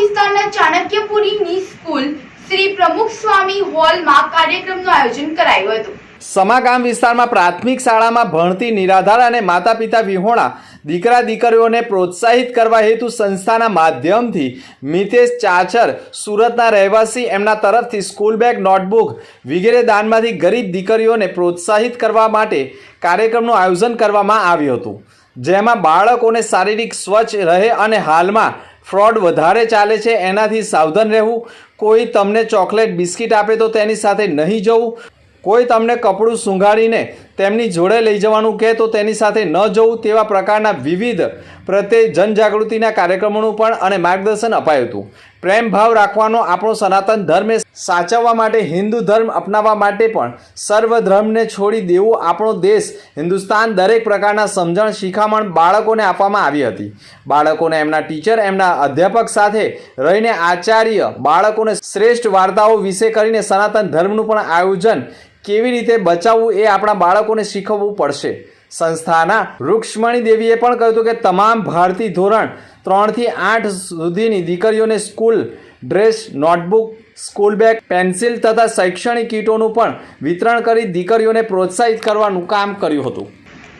વિસ્તારના ચાણક્યપુરીની સ્કૂલ શ્રી પ્રમુખ સ્વામી હોલમાં કાર્યક્રમનું આયોજન કરાયું હતું. સમાગામ વિસ્તારમાં પ્રાથમિક શાળામાં ભણતી નિરાધાર અને માતા પિતા વિહોણા દીકરા દીકરીઓને પ્રોત્સાહિત કરવા હેતુ સંસ્થાના માધ્યમથી મિતેશ ચાચર સુરતના રહેવાસી એમના તરફથી સ્કૂલ બેગ, નોટબુક વગેરે દાનમાંથી ગરીબ દીકરીઓને પ્રોત્સાહિત કરવા માટે કાર્યક્રમનું આયોજન કરવામાં આવ્યું હતું. જેમાં બાળકોને શારીરિક સ્વચ્છ રહે અને હાલમાં ફ્રોડ વધારે ચાલે છે, એનાથી સાવધાન રહેવું. કોઈ તમને ચોકલેટ બિસ્કિટ આપે તો તેની સાથે નહીં જવું. કોઈ તમને કપડું સૂંઘાડીને તેમની જોડે લઈ જવાનું કહે તો તેની સાથે ન જવું તેવા પ્રકારના વિવિધ પ્રત્યે જનજાગૃતિના કાર્યક્રમોનું પણ અને માર્ગદર્શન અપાયું હતું. પ્રેમ ભાવ રાખવાનો આપણો સનાતન ધર્મે સાચવવા માટે હિન્દુ ધર્મ અપનાવવા માટે પણ સર્વ ધર્મને છોડી દેવું આપણો દેશ હિન્દુસ્તાન દરેક પ્રકારના સમજણ, શિખામણ બાળકોને આપવામાં આવી હતી. બાળકોને એમના ટીચર, એમના અધ્યાપક સાથે રહીને આચાર્ય બાળકોને શ્રેષ્ઠ વાર્તાઓ વિશે કરીને સનાતન ધર્મનું પણ આયોજન કેવી રીતે બચાવવું એ આપણા બાળકોને શીખવવું પડશે? સંસ્થાના રૂક્ષ્મણી દેવીએ પણ કહ્યું હતું કે તમામ ભારતીય ધોરણ ત્રણથી આઠ સુધીની દીકરીઓને school dress, notebook, school bag, pencil તથા શૈક્ષણિક કીટોનું પણ વિતરણ કરી દીકરીઓને પ્રોત્સાહિત કરવાનું કામ કર્યું હતું.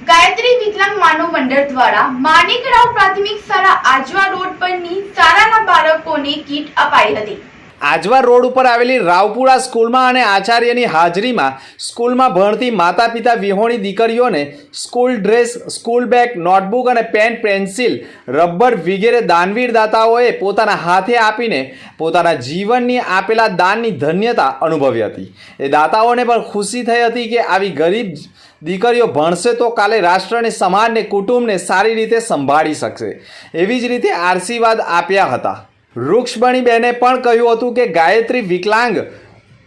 ગાયત્રી વિકલાંગ માનવ મંડળ દ્વારા માણેકરાવ પ્રાથમિક શાળા આજવા રોડ પરની શાળાના બાળકોને કીટ અપાઈ હતી. આજવા રોડ ઉપર આવેલી રાવપુરા સ્કૂલમાં અને આચાર્યની હાજરીમાં સ્કૂલમાં ભણતી માતા પિતા વિહોણી દીકરીઓને school dress, school bag, notebook અને પેન, પેન્સિલ, રબર વગેરે દાનવીર દાતાઓએ પોતાના હાથે આપીને પોતાના જીવનની આપેલા દાનની ધન્યતા અનુભવી હતી. એ દાતાઓને પણ ખુશી થઈ હતી કે આવી ગરીબ દીકરીઓ ભણશે તો કાલે રાષ્ટ્રને, સમાજને, કુટુંબને સારી રીતે સંભાળી શકશે. એવી જ રીતે આશીર્વાદ આપ્યા હતા. વૃક્ષબણીબેને પણ કહ્યું હતું કે ગાયત્રી વિકલાંગ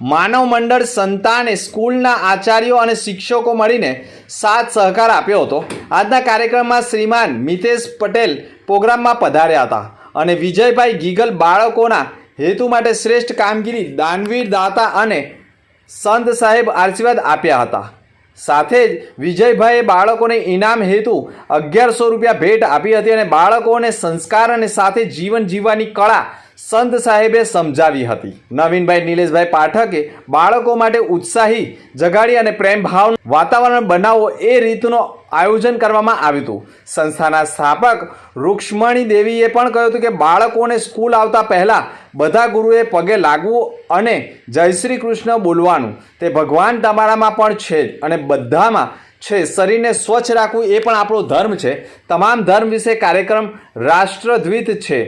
માનવ મંડળ સંતાને સ્કૂલના આચાર્યો અને શિક્ષકો મળીને સાથ સહકાર આપ્યો હતો. આજના કાર્યક્રમમાં શ્રીમાન મિતેશ પટેલ પ્રોગ્રામમાં પધાર્યા હતા અને વિજયભાઈ ગીગલ બાળકોના હેતુ માટે શ્રેષ્ઠ કામગીરી દાનવીર દાતા અને સંત સાહેબ આશીર્વાદ આપ્યા હતા. સાથે જ વિજયભાઈએ બાળકોને ઇનામ હેતુ અગિયારસો રૂપિયા ભેટ આપી હતી અને બાળકોને સંસ્કાર અને સાથે જીવન જીવવાની કળા સંત સાહેબે સમજાવી હતી. નવીનભાઈ નિલેશભાઈ પાઠકે બાળકો માટે ઉત્સાહી, જગાડી અને પ્રેમ ભાવ વાતાવરણ બનાવો એ રીતનું આયોજન કરવામાં આવ્યું હતું. સંસ્થાના સ્થાપક રૂક્ષ્મણી દેવીએ પણ કહ્યું હતું કે બાળકોને સ્કૂલ આવતા પહેલાં બધા ગુરુએ પગે લાગવું અને જય શ્રી કૃષ્ણ બોલવાનું. તે ભગવાન તમારામાં પણ છે અને બધામાં છે. શરીરને સ્વચ્છ રાખવું એ પણ આપણો ધર્મ છે. તમામ ધર્મ વિશે કાર્યક્રમ રાષ્ટ્રદ્વિત છે.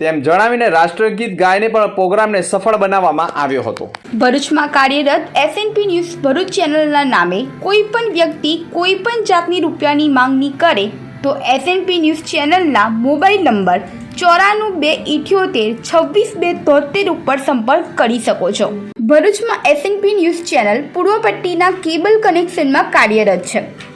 તેમ જણાવીને રાષ્ટ્રગીત ગાયને પણ પ્રોગ્રામને સફળ બનાવવામાં આવ્યો હતો. ભરૂચમાં કાર્યરત એસએનપી ન્યૂઝ ભરૂચ ચેનલના નામે કોઈ પણ વ્યક્તિ કોઈ પણ જાતની રૂપિયાની માંગણી કરે તો એસએનપી ન્યૂઝ ચેનલના મોબાઈલ નંબર ચોરાણું બે ઇઠ્યોતેર છવ્વીસ બે તોતેર ઉપર સંપર્ક કરી શકો છો. ભરૂચમાં એસએનપી ન્યૂઝ ચેનલ પૂર્વ પટ્ટીના કેબલ કનેક્શનમાં કાર્યરત છે.